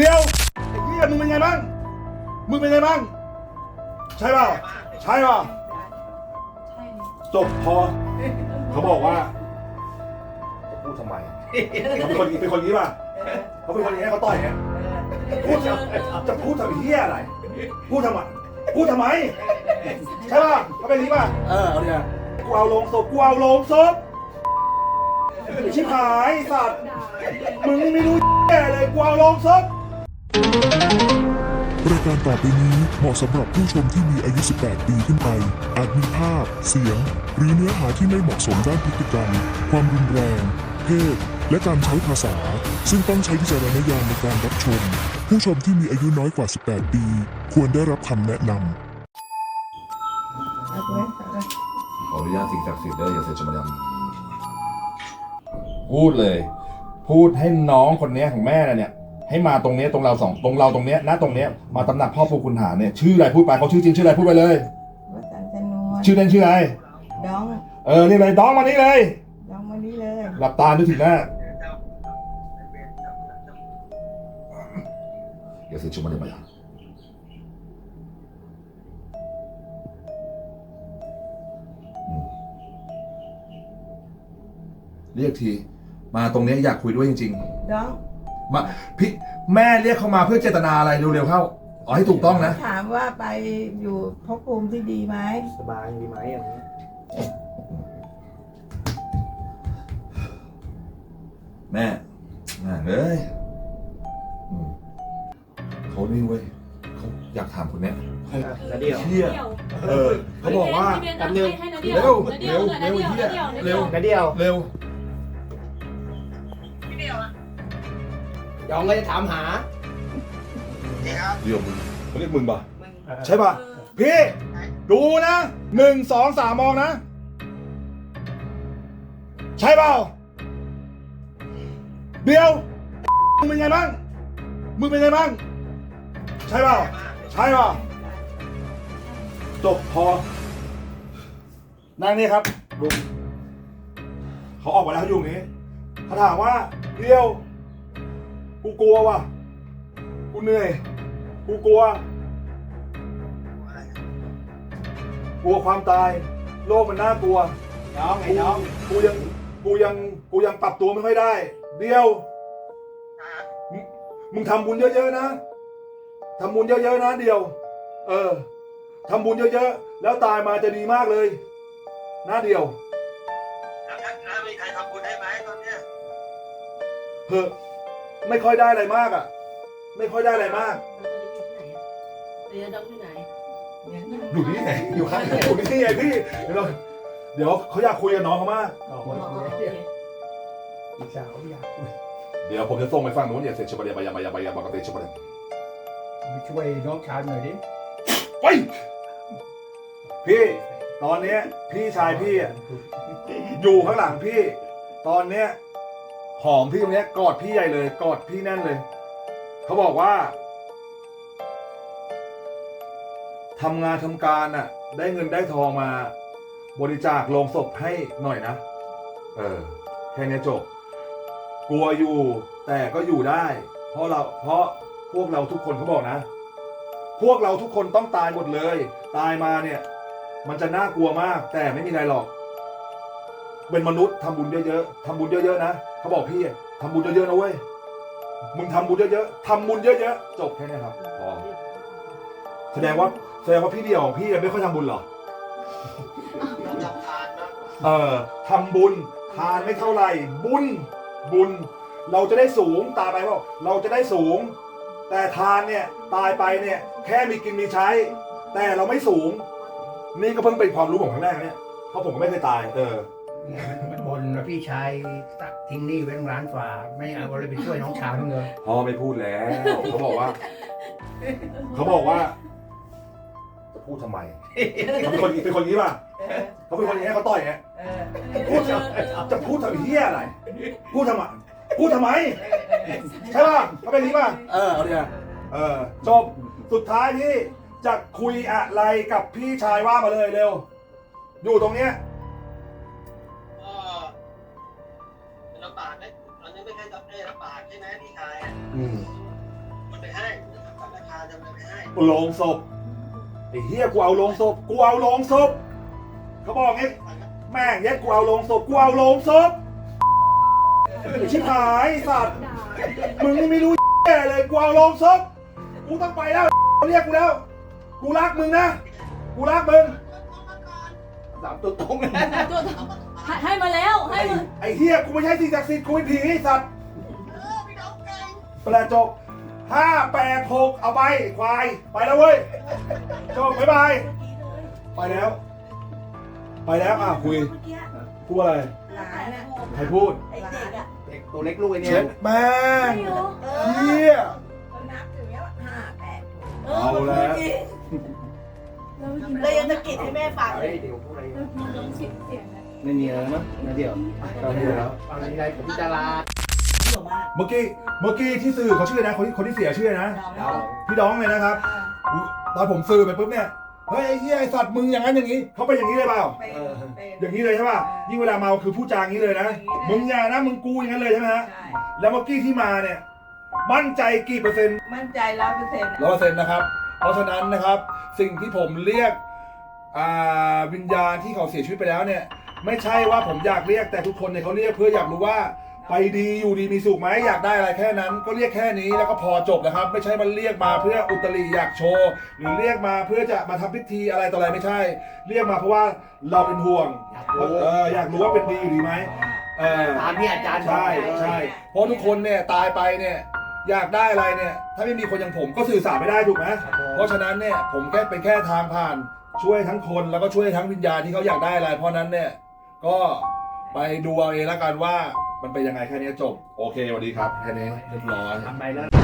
เดี๋ยวไอ้เหี้ยมึงเป็นไงบ้าง มึงเป็นไงบ้าง ใช่เปล่าใช่เปล่าใช่นี่จบพอ เขาบอกว่าพูดทำไมเขาเป็นคนเป็นคนนี้ป่ะเขาเป็นคนนี้ให้เขาต่อยไงพูดจะจะพูดทำเหี้ยอะไร พูดทำไมพูดทำไม ใช่ป่ะเขาเป็นอย่างนี้ป่ะ เออเอาเนี่ยกูเอาลงศพกูเอาลงศพชิบหายสัตว์มึงนี่ไม่รู้แย่เลยกูเอาลงศพ รายการต่อไปนี้เหมาะสำหรับผู้ชมที่มีอายุ 18 ปีขึ้นไป อาจมีภาพ เสียง หรือเนื้อหาที่ไม่เหมาะสมด้านพฤติกรรม ความรุนแรง เพศ และการใช้ภาษา ซึ่งต้องใช้วิจารณญาณในการรับชม ผู้ชมที่มีอายุน้อยกว่า 18 ปี ควรได้รับคำแนะนำขออนุญาตสิ่งศักดิ์สิทธิ์เด้ออย่าเสียชมรมพูดเลย พูดให้น้องคนเนี้ยของแม่น่ะเนี่ย ให้มาตรงเนี้ยตรงเราสองตรงเราตรงเนี้ยณตรงเนี้ยมาตำหนักพ่อปู่คุณหารเนี่ยชื่ออะไรพูดไปเขาชื่อจริงชื่ออะไรพูดไปเลย วัดสันสนวนชื่อเล่นชื่ออะไรดองเออนี่เลยน้องมานี่เลย ดองมานี้เลยหลับตาดูถึงหน้าอย่าเสียชมรมเรียกที มาตรงเนี้ยอยากคุยด้วยจริง ดองๆ มาพี่แม่เรียกเขามาเพื่อเจตนาอะไรเร็วๆเข้าเอาให้ถูกต้องนะ ถามว่าไปอยู่ภพภูมิที่ดีไหมสบายดีไหมอย่างนี้แม่แม่เอ้ยอืมเขานี่เว้ยเขาอยากถามคนเนี้ย แล้วเดียวเชี่ยเออ เขาบอกว่าแป๊บนึงให้นาเดียวเร็วนาเดียวเร็วนาเดียวเร็วนาเร็เดียววแล้วเดียว เร็ว ยองก็จะถามหา เดี๋ยวมึงเขาเรียกมึงป่ะ ใช่ป่ะ พี่ ดูนะหนึ่งสองสามมองนะ ใช่เปล่า เดี๋ยวมึงเป็นไงบ้าง มึงเป็นไงบ้าง ใช่เปล่า ใช่เปล่า จบพอ นั่งนี่ครับลุงเขาออกมาแล้วเขาอยู่อย่างนี้เขาถามว่าเดียว กูกลัวว่ะ กูเหนื่อย กูกลัว กลัวความตาย โลกมันน่ากลัว น้องไอ้กูน้อง กูยัง กูยัง กูยังปรับตัวไม่ค่อยได้ เดียวมึงมึงทำบุญเยอะๆนะทำบุญเยอะๆนะเดียว เออทำบุญเยอะๆ แล้วตายมาจะดีมากเลยนะเดียวแล้วแล้วมีใครทำบุญให้ไหมตอนเนี้ยเฮ้ ไม่ค่อยได้อะไรมากอะ ไม่ค่อยได้อะไรมากเดี๋ยวดองที่ไหนอยู่นี่ไงอยู่ข้างอยู่นี่ไงพี่เดี๋ยวเราเดี๋ยวเขาอยากคุยกับน้องเขามากอ๋ออ๋ออ๋อโอเคอีกสาวอยากคุยเดี๋ยวผมจะส่งไปฟังนู้นอย่าเสร็จชบะเดียบายาบายาบายาบอกกติชบะเดียไปช่วยน้องชายหน่อยดิไปพี่ตอนเนี้ยพี่ชายพี่อะอยู่ข้างหลังพี่ ตอนเนี้ย หอมพี่ตรงเนี้ยกอดพี่ใหญ่เลย กอดพี่แน่นเลย เขาบอกว่าทำงานทำการน่ะ ได้เงินได้ทองมา บริจาคลงศพให้หน่อยนะ เออ แค่นี้จบ กลัวอยู่ แต่ก็อยู่ได้ เพราะเราเพราะพวกเราทุกคนเขาบอกนะ พวกเราทุกคนต้องตายหมดเลย ตายมาเนี่ย มันจะน่ากลัวมาก แต่ไม่มีอะไรหรอก เป็นมนุษย์ทำบุญเยอะๆทำบุญเยอะๆนะ เขาบอกพี่อะทำบุญเยอะๆนะเว้ย มึงทำบุญเยอะๆทำบุญเยอะๆจบแค่นี้ครับพอแสดงว่าแสดงว่าพี่เดียวของพี่ไม่ค่อยทำบุญเหรอเราทำทานมากกว่าเออทำบุญทานไม่เท่าไหร่ บุญบุญ เราจะได้สูงตายไปเปล่าเราจะได้สูง แต่ทานเนี่ยตายไปเนี่ย แค่มีกินมีใช้ แต่เราไม่สูง นี่ก็เพิ่งเป็นความรู้ของครั้งแรกนะเนี่ยเพราะผมก็ไม่เคยตาย เออ เนี่ยมันบ่นว่าพี่ชายตัดทิ้งหนี่ไว้ตั้งร้านฝ่าไม่เอาอะไรไปช่วยน้องชายมึงเลยพ่อไม่พูดแล้วเขาบอกว่า เขาบอกว่า จะพูดทำไมเขาเป็นคนเป็นคนนี้ป่ะเขาเป็นคนอย่างนี้เขาต่อยไงเออพูดจะจะพูดทำเฮียอะไร พูดทำไมพูดทำไม ใช่ป่ะเขาเป็นอย่างนี้ป่ะเออเอาเนี่ยเออจบสุดท้ายพี่จะคุยอะไรกับพี่ชายว่ามาเลยเร็ว อยู่ตรงเนี้ย โลงศพไอ้เฮียกูเอาโลงศพกูเอาโลงศพเขาบอกไงแม่งเย็ดกูเอาโลงศพกูเอาโลงศพไอ้ชิบหายไอ้สัตว์มึงนี่ไม่รู้แย่เลยกูเอาโลงศพกูต้องไปแล้วเขาเรียกกูแล้ว กูรักมึงนะกูรักมึงสามตัวตรงตัวให้ให้มาแล้วให้ไอ้มาไอ้เฮียกูไม่ใช่สิ่งศักดิ์สิทธิ์กูเป็นผีไอ้สัตว์แปลจบ ห้าแปดหกเอาไป ควาย ไปแล้วเว้ยจบบ๊ายบาย ไปแล้ว ไปแล้วอะคุยพูดอะไร หลานน่ะใครพูด ไอ้เด็กอะเด็กตัวเล็กลูกไอ้เนี่เช็ยดแม่งเอเฮียเขานับอยู่เนี้ยว่าห้าแปดเอาแล้วเลยยังตะกิดให้แม่ฟังเลเฮ้ยยเดี๋ยวพูดอะไรเสียงนะไม่มีอะไรมั้งนะเดี๋ยวตอนนี้แล้วฟังอะไรผมจะลา บอกว่าเมื่อกี้เมื่อกี้ที่สื่อเขาชื่อนะคนที่คนที่เสียชื่อนะดองพี่ดองเลยนะครับตอนผมสื่อไปปุ๊บเนี่ยเฮ้ยไอ้เฮียไอ้สัตว์มึงอย่างนั้นอย่างนี้เขาไปนอย่างนี้เลยเปล่าเป็นเป็นอย่างนี้เลยใช่ป่ะยิ่งเวลาเมาคือพูดจาอย่างนี้เลยนะมึงอย่านะมึงกูอย่างนั้นเลยใช่ไหมฮะใช่แล้วเมื่อกี้ที่มาเนี่ย มั่นใจกี่เปอร์เซ็นต์ มั่นใจร้อยเปอร์เซ็นต์ร้อยเปอร์เซ็นต์นะครับ เพราะฉะนั้นนะครับ สิ่งที่ผมเรียกอ่าวิญญาณที่เขาเสียชีวิตไปแล้วเนี่ย ไม่ใช่ว่าผมอยากเรียกแต่ทุกคนเนี่ยเขาเรียกเพื่ออยากรู้ว่า ไปดีอยู่ดีมีสุขไหมอยากได้อะไรแค่นั้น ก็เรียกแค่นี้แล้วก็พอจบนะครับ ไม่ใช่มันเรียกมาเพื่ออุตริอยากโชว์หรือเรียกมาเพื่อจะมาทำพิธีอะไรต่ออะไรไม่ใช่ เรียกมาเพราะว่าเราเป็นห่วงอยากรู้เอออยากรู้ว่าเป็นดีอยู่ดีไหมเออ ตามที่อาจารย์บอกใช่ใช่เพราะทุกคนเนี่ยตายไปเนี่ยอยากได้อะไรเนี่ยถ้าไม่มีคนอย่างผมก็สื่อสารไม่ได้ถูกไหมเพราะฉะนั้นเนี่ยผมแค่เป็นแค่ทางผ่านช่วยทั้งคนแล้วก็ช่วยทั้งวิญญาณที่เขาอยากได้อะไร เพราะฉะนั้นเนี่ยก็ไปดูเอาเองแล้วกันว่า มันเป็นยังไงแค่นี้จบ โอเคสวัสดีครับแค่นี้เรียบร้อย ทำไปแล้ว